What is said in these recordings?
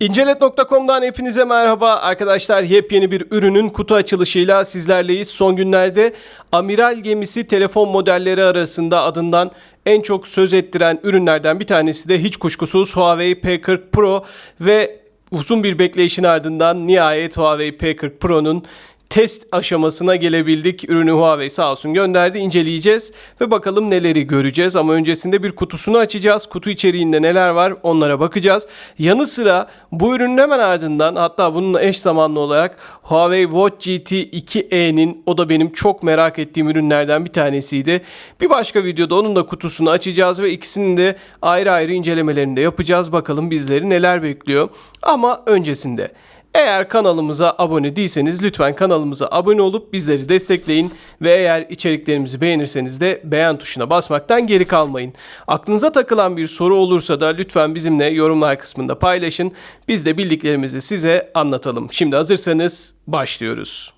İncelet.com'dan hepinize merhaba arkadaşlar. Yepyeni bir ürünün kutu açılışıyla sizlerleyiz. Son günlerde amiral gemisi telefon modelleri arasında adından en çok söz ettiren ürünlerden bir tanesi de hiç kuşkusuz Huawei P40 Pro ve uzun bir bekleyişin ardından nihayet Huawei P40 Pro'nun test aşamasına gelebildik. Ürünü Huawei sağ olsun gönderdi. inceleyeceğiz ve bakalım neleri göreceğiz. Ama öncesinde bir kutusunu açacağız. Kutu içeriğinde neler var onlara bakacağız. Yanı sıra bu ürünün hemen ardından hatta bununla eş zamanlı olarak Huawei Watch GT 2e'nin o da benim çok merak ettiğim ürünlerden bir tanesiydi. Bir başka videoda onun da kutusunu açacağız ve ikisinin de ayrı ayrı incelemelerini de yapacağız. Bakalım bizleri neler bekliyor. Ama öncesinde eğer kanalımıza abone değilseniz lütfen kanalımıza abone olup bizleri destekleyin ve eğer içeriklerimizi beğenirseniz de beğen tuşuna basmaktan geri kalmayın. Aklınıza takılan bir soru olursa da lütfen bizimle yorumlar kısmında paylaşın. Biz de bildiklerimizi size anlatalım. Şimdi hazırsanız başlıyoruz.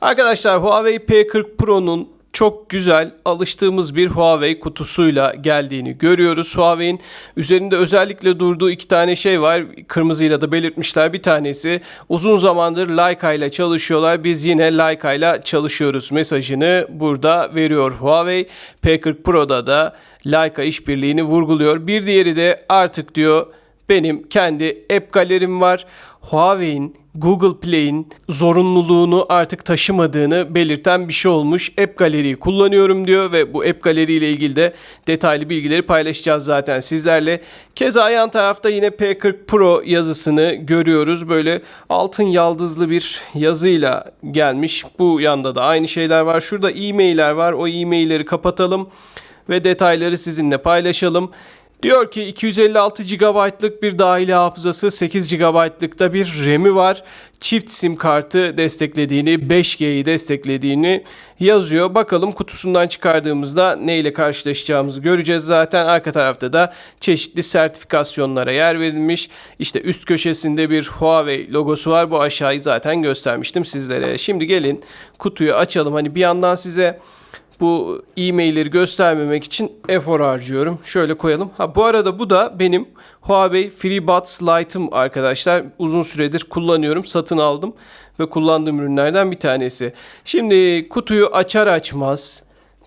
Arkadaşlar Huawei P40 Pro'nun çok güzel alıştığımız bir Huawei kutusuyla geldiğini görüyoruz. Huawei'in üzerinde özellikle durduğu iki tane şey var. Kırmızıyla da belirtmişler. Bir tanesi uzun zamandır Leica ile çalışıyorlar. Biz yine Leica ile çalışıyoruz mesajını burada veriyor Huawei. P40 Pro'da da Leica işbirliğini vurguluyor. Bir diğeri de artık diyor benim kendi app galerim var. Huawei'in Google Play'in zorunluluğunu artık taşımadığını belirten bir şey olmuş. App Gallery'yi kullanıyorum diyor ve bu App Gallery ile ilgili de detaylı bilgileri paylaşacağız zaten sizlerle. Keza yan tarafta yine P40 Pro yazısını görüyoruz. Böyle altın yaldızlı bir yazıyla gelmiş. Bu yanda da aynı şeyler var. Şurada e-mailler var. O e-mailleri kapatalım ve detayları sizinle paylaşalım. Diyor ki 256 GB'lık bir dahili hafızası, 8 GB'lık da bir RAM'i var. Çift sim kartı desteklediğini, 5G'yi desteklediğini yazıyor. Bakalım kutusundan çıkardığımızda ne ile karşılaşacağımızı göreceğiz zaten. Arka tarafta da çeşitli sertifikasyonlara yer verilmiş. İşte üst köşesinde bir Huawei logosu var. Bu aşağıyı zaten göstermiştim sizlere. Şimdi gelin kutuyu açalım. Hani bir yandan size bu e-mailleri göstermemek için efor harcıyorum. Şöyle koyalım. Ha bu arada bu da benim Huawei FreeBuds Lite'ım arkadaşlar. Uzun süredir kullanıyorum. Satın aldım ve kullandığım ürünlerden bir tanesi. Şimdi kutuyu açar açmaz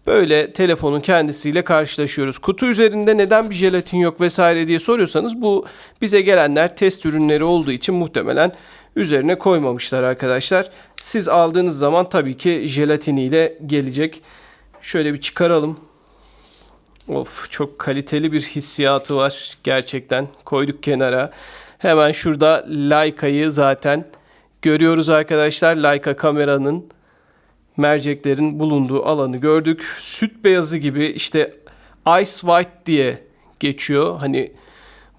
böyle telefonun kendisiyle karşılaşıyoruz. Kutu üzerinde neden bir jelatin yok vesaire diye soruyorsanız bu bize gelenler test ürünleri olduğu için muhtemelen üzerine koymamışlar arkadaşlar. Siz aldığınız zaman tabii ki jelatiniyle gelecek. Şöyle bir çıkaralım. Of çok kaliteli bir hissiyatı var gerçekten. Koyduk kenara. Hemen şurada Leica'yı zaten görüyoruz arkadaşlar. Leica kameranın merceklerin bulunduğu alanı gördük. Süt beyazı gibi işte ice white diye geçiyor. Hani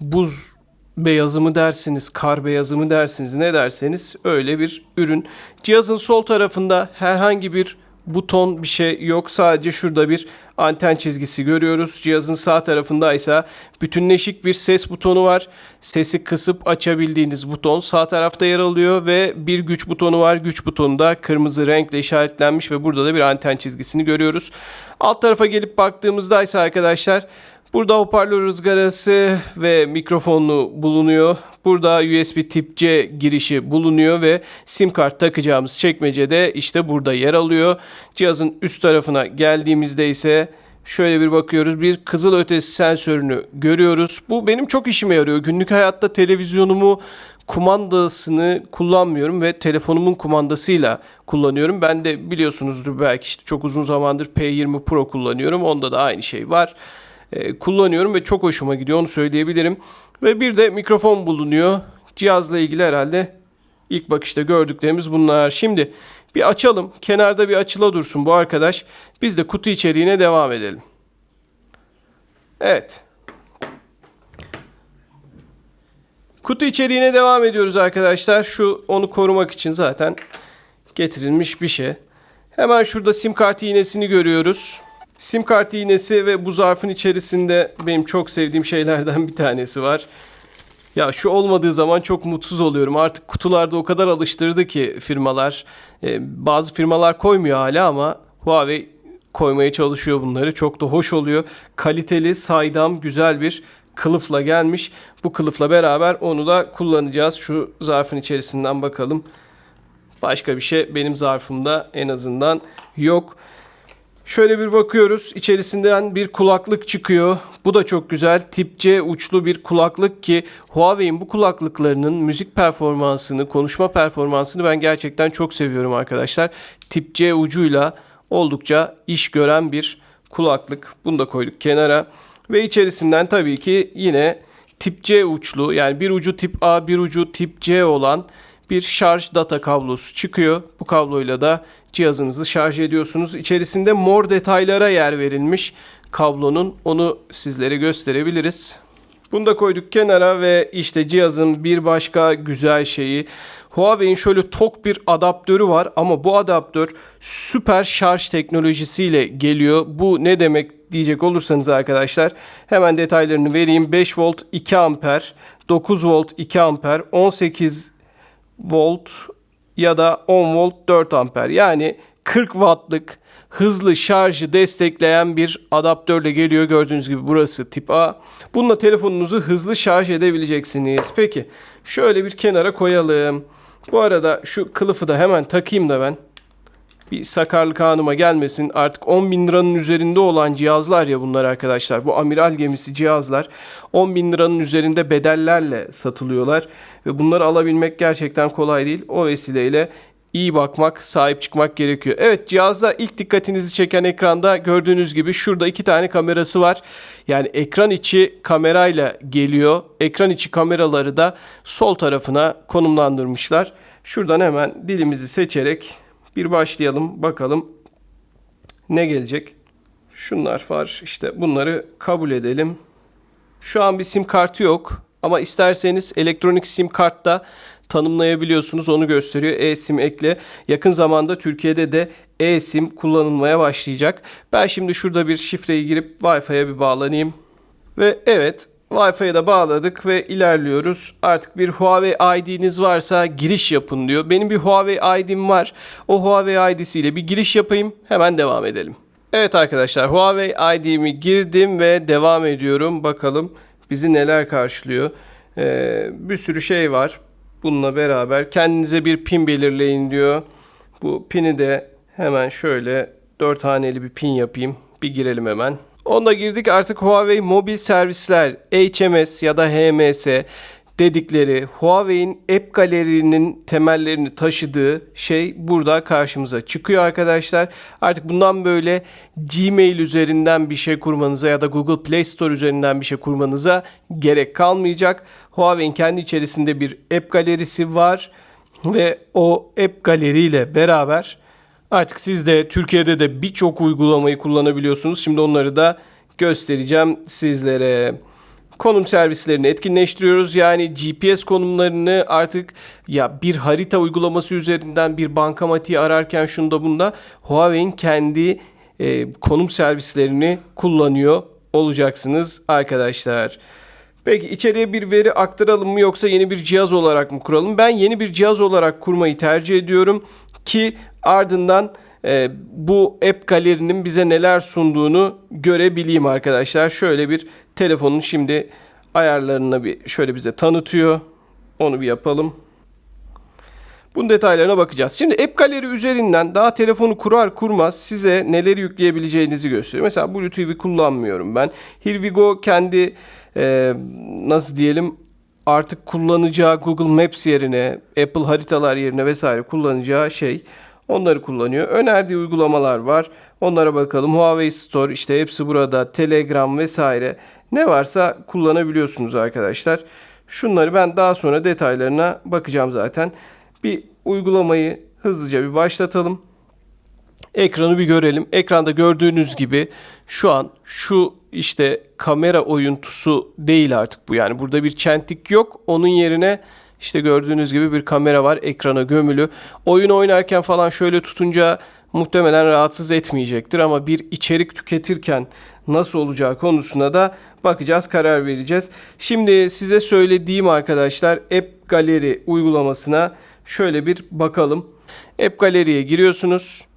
buz beyazı mı dersiniz, kar beyazı mı dersiniz ne derseniz öyle bir ürün. Cihazın sol tarafında herhangi bir buton bir şey yok. Sadece şurada bir anten çizgisi görüyoruz. Cihazın sağ tarafında ise bütünleşik bir ses butonu var. Sesi kısıp açabildiğiniz buton sağ tarafta yer alıyor ve bir güç butonu var. Güç butonu da kırmızı renkle işaretlenmiş ve burada da bir anten çizgisini görüyoruz. Alt tarafa gelip baktığımızda ise arkadaşlar Burada hoparlör ızgarası ve mikrofonlu bulunuyor. Burada USB tip C girişi bulunuyor ve sim kart takacağımız çekmece de işte burada yer alıyor. Cihazın üst tarafına geldiğimizde ise şöyle bir bakıyoruz. Bir kızıl ötesi sensörünü görüyoruz. Bu benim çok işime yarıyor. Günlük hayatta televizyonumu kumandasını kullanmıyorum ve telefonumun kumandasıyla kullanıyorum. Ben de biliyorsunuzdur belki işte çok uzun zamandır P20 Pro kullanıyorum. Onda da aynı şey var. E, kullanıyorum ve çok hoşuma gidiyor onu söyleyebilirim. Ve bir de mikrofon bulunuyor. Cihazla ilgili herhalde ilk bakışta gördüklerimiz bunlar. Şimdi bir açalım. Kenarda bir açıla dursun bu arkadaş. Biz de kutu içeriğine devam edelim. Evet. Kutu içeriğine devam ediyoruz arkadaşlar. Şu onu korumak için zaten getirilmiş bir şey. Hemen şurada sim kart iğnesini görüyoruz. Sim kart iğnesi ve bu zarfın içerisinde benim çok sevdiğim şeylerden bir tanesi var. Ya şu olmadığı zaman çok mutsuz oluyorum. Artık kutularda o kadar alıştırdı ki firmalar. Ee, bazı firmalar koymuyor hala ama Huawei koymaya çalışıyor bunları. Çok da hoş oluyor. Kaliteli, saydam, güzel bir kılıfla gelmiş. Bu kılıfla beraber onu da kullanacağız. Şu zarfın içerisinden bakalım. Başka bir şey benim zarfımda en azından yok. Şöyle bir bakıyoruz. İçerisinden bir kulaklık çıkıyor. Bu da çok güzel. Tip C uçlu bir kulaklık ki Huawei'in bu kulaklıklarının müzik performansını, konuşma performansını ben gerçekten çok seviyorum arkadaşlar. Tip C ucuyla oldukça iş gören bir kulaklık. Bunu da koyduk kenara. Ve içerisinden tabii ki yine tip C uçlu yani bir ucu tip A bir ucu tip C olan bir şarj data kablosu çıkıyor. Bu kabloyla da cihazınızı şarj ediyorsunuz. İçerisinde mor detaylara yer verilmiş kablonun. Onu sizlere gösterebiliriz. Bunu da koyduk kenara ve işte cihazın bir başka güzel şeyi Huawei'in şöyle tok bir adaptörü var ama bu adaptör süper şarj teknolojisiyle geliyor. Bu ne demek diyecek olursanız arkadaşlar hemen detaylarını vereyim. 5 volt 2 amper, 9 volt 2 amper, 18 volt ya da 10 volt 4 amper. Yani 40 wattlık hızlı şarjı destekleyen bir adaptörle geliyor. Gördüğünüz gibi burası tip A. Bununla telefonunuzu hızlı şarj edebileceksiniz. Peki şöyle bir kenara koyalım. Bu arada şu kılıfı da hemen takayım da ben. Bir sakarlık anıma gelmesin. Artık 10 bin liranın üzerinde olan cihazlar ya bunlar arkadaşlar. Bu amiral gemisi cihazlar 10 bin liranın üzerinde bedellerle satılıyorlar. Ve bunları alabilmek gerçekten kolay değil. O vesileyle iyi bakmak, sahip çıkmak gerekiyor. Evet cihazda ilk dikkatinizi çeken ekranda gördüğünüz gibi şurada iki tane kamerası var. Yani ekran içi kamerayla geliyor. Ekran içi kameraları da sol tarafına konumlandırmışlar. Şuradan hemen dilimizi seçerek bir başlayalım bakalım ne gelecek. Şunlar var işte bunları kabul edelim. Şu an bir sim kartı yok ama isterseniz elektronik sim kartta tanımlayabiliyorsunuz. Onu gösteriyor. E-sim ekle. Yakın zamanda Türkiye'de de e-sim kullanılmaya başlayacak. Ben şimdi şurada bir şifreyi girip Wi-Fi'ye bir bağlanayım. Ve evet Wi-Fi'ye de bağladık ve ilerliyoruz. Artık bir Huawei ID'niz varsa giriş yapın diyor. Benim bir Huawei ID'm var. O Huawei ID'siyle bir giriş yapayım. Hemen devam edelim. Evet arkadaşlar Huawei ID'mi girdim ve devam ediyorum. Bakalım bizi neler karşılıyor. Ee, bir sürü şey var. Bununla beraber kendinize bir pin belirleyin diyor. Bu pini de hemen şöyle 4 haneli bir pin yapayım. Bir girelim hemen. Onda girdik artık Huawei mobil servisler HMS ya da HMS dedikleri Huawei'in App Gallery'nin temellerini taşıdığı şey burada karşımıza çıkıyor arkadaşlar. Artık bundan böyle Gmail üzerinden bir şey kurmanıza ya da Google Play Store üzerinden bir şey kurmanıza gerek kalmayacak. Huawei'in kendi içerisinde bir App Galerisi var ve o App Gallery ile beraber Artık siz de Türkiye'de de birçok uygulamayı kullanabiliyorsunuz. Şimdi onları da göstereceğim sizlere. Konum servislerini etkinleştiriyoruz. Yani GPS konumlarını artık ya bir harita uygulaması üzerinden bir bankamatiği ararken şunda bunda Huawei'in kendi e, konum servislerini kullanıyor olacaksınız arkadaşlar. Peki içeriye bir veri aktaralım mı yoksa yeni bir cihaz olarak mı kuralım? Ben yeni bir cihaz olarak kurmayı tercih ediyorum ki ardından e, bu app galerinin bize neler sunduğunu görebileyim arkadaşlar. Şöyle bir telefonun şimdi ayarlarına bir şöyle bize tanıtıyor. Onu bir yapalım. Bunun detaylarına bakacağız. Şimdi App Gallery üzerinden daha telefonu kurar kurmaz size neleri yükleyebileceğinizi gösteriyor. Mesela Bluetooth'u kullanmıyorum ben. Here we go kendi e, nasıl diyelim artık kullanacağı Google Maps yerine, Apple haritalar yerine vesaire kullanacağı şey onları kullanıyor. Önerdiği uygulamalar var. Onlara bakalım. Huawei Store işte hepsi burada. Telegram vesaire. Ne varsa kullanabiliyorsunuz arkadaşlar. Şunları ben daha sonra detaylarına bakacağım zaten. Bir uygulamayı hızlıca bir başlatalım. Ekranı bir görelim. Ekranda gördüğünüz gibi şu an şu işte kamera oyuntusu değil artık bu. Yani burada bir çentik yok. Onun yerine işte gördüğünüz gibi bir kamera var ekrana gömülü. Oyun oynarken falan şöyle tutunca muhtemelen rahatsız etmeyecektir ama bir içerik tüketirken nasıl olacağı konusuna da bakacağız, karar vereceğiz. Şimdi size söylediğim arkadaşlar App Gallery uygulamasına şöyle bir bakalım. App Gallery'ye giriyorsunuz.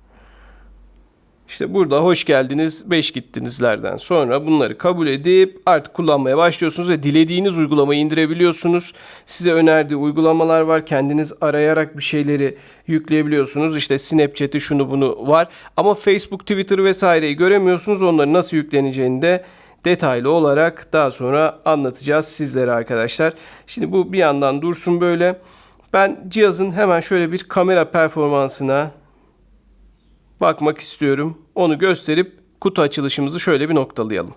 İşte burada hoş geldiniz, 5 gittinizlerden sonra bunları kabul edip artık kullanmaya başlıyorsunuz ve dilediğiniz uygulamayı indirebiliyorsunuz. Size önerdiği uygulamalar var. Kendiniz arayarak bir şeyleri yükleyebiliyorsunuz. İşte Snapchat'i şunu bunu var. Ama Facebook, Twitter vesaireyi göremiyorsunuz. Onların nasıl yükleneceğini de detaylı olarak daha sonra anlatacağız sizlere arkadaşlar. Şimdi bu bir yandan dursun böyle. Ben cihazın hemen şöyle bir kamera performansına bakmak istiyorum. Onu gösterip kutu açılışımızı şöyle bir noktalayalım.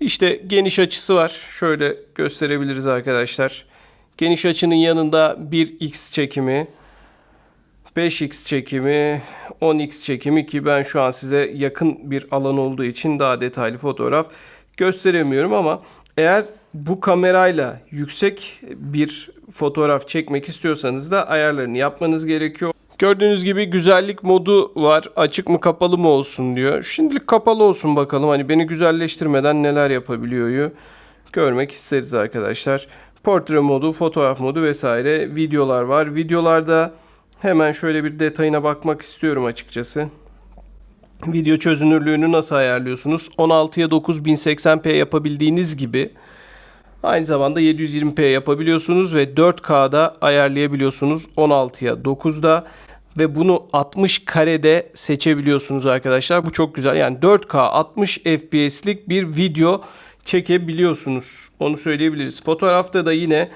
İşte geniş açısı var. Şöyle gösterebiliriz arkadaşlar. Geniş açının yanında 1x çekimi, 5x çekimi, 10x çekimi ki ben şu an size yakın bir alan olduğu için daha detaylı fotoğraf gösteremiyorum ama eğer bu kamerayla yüksek bir fotoğraf çekmek istiyorsanız da ayarlarını yapmanız gerekiyor. Gördüğünüz gibi güzellik modu var. Açık mı kapalı mı olsun diyor. Şimdilik kapalı olsun bakalım. Hani beni güzelleştirmeden neler yapabiliyor görmek isteriz arkadaşlar. Portre modu, fotoğraf modu vesaire videolar var. Videolarda hemen şöyle bir detayına bakmak istiyorum açıkçası. Video çözünürlüğünü nasıl ayarlıyorsunuz? 16'ya 9 1080p yapabildiğiniz gibi aynı zamanda 720p yapabiliyorsunuz ve 4K'da ayarlayabiliyorsunuz 16'ya 9'da ve bunu 60 karede seçebiliyorsunuz arkadaşlar. Bu çok güzel. Yani 4K 60 FPS'lik bir video çekebiliyorsunuz. Onu söyleyebiliriz. Fotoğrafta da yine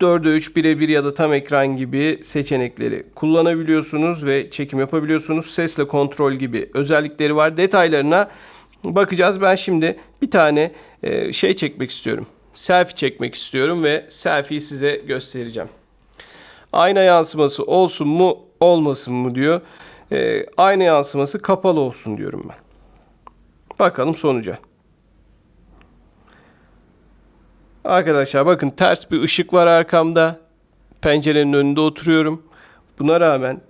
4'e 3 birebir ya da tam ekran gibi seçenekleri kullanabiliyorsunuz ve çekim yapabiliyorsunuz. Sesle kontrol gibi özellikleri var. Detaylarına bakacağız. Ben şimdi bir tane e, şey çekmek istiyorum. Selfie çekmek istiyorum ve selfie'yi size göstereceğim. Ayna yansıması olsun mu olmasın mı diyor. E, ayna yansıması kapalı olsun diyorum ben. Bakalım sonuca. Arkadaşlar bakın ters bir ışık var arkamda. Pencerenin önünde oturuyorum. Buna rağmen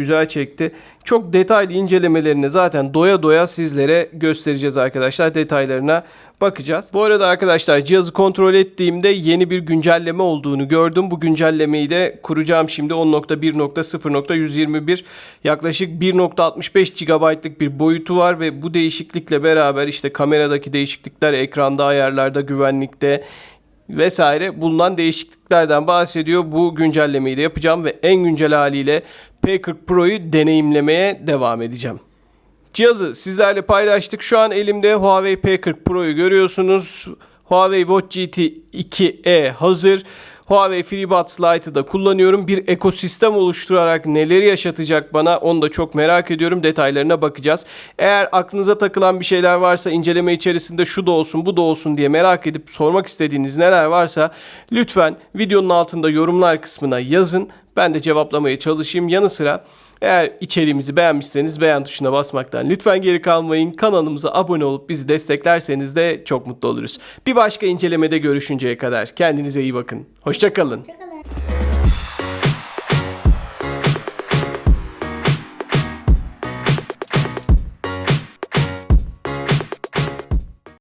güzel çekti. Çok detaylı incelemelerini zaten doya doya sizlere göstereceğiz arkadaşlar. Detaylarına bakacağız. Bu arada arkadaşlar cihazı kontrol ettiğimde yeni bir güncelleme olduğunu gördüm. Bu güncellemeyi de kuracağım şimdi 10.1.0.121 yaklaşık 1.65 GB'lık bir boyutu var ve bu değişiklikle beraber işte kameradaki değişiklikler, ekranda, ayarlarda, güvenlikte vesaire bulunan değişikliklerden bahsediyor. Bu güncellemeyi de yapacağım ve en güncel haliyle P40 Pro'yu deneyimlemeye devam edeceğim. Cihazı sizlerle paylaştık. Şu an elimde Huawei P40 Pro'yu görüyorsunuz. Huawei Watch GT 2e hazır. Huawei FreeBuds Lite'ı da kullanıyorum. Bir ekosistem oluşturarak neleri yaşatacak bana onu da çok merak ediyorum. Detaylarına bakacağız. Eğer aklınıza takılan bir şeyler varsa inceleme içerisinde şu da olsun bu da olsun diye merak edip sormak istediğiniz neler varsa lütfen videonun altında yorumlar kısmına yazın. Ben de cevaplamaya çalışayım. Yanı sıra eğer içeriğimizi beğenmişseniz beğen tuşuna basmaktan lütfen geri kalmayın. Kanalımıza abone olup bizi desteklerseniz de çok mutlu oluruz. Bir başka incelemede görüşünceye kadar kendinize iyi bakın. Hoşçakalın. Hoşçakalın.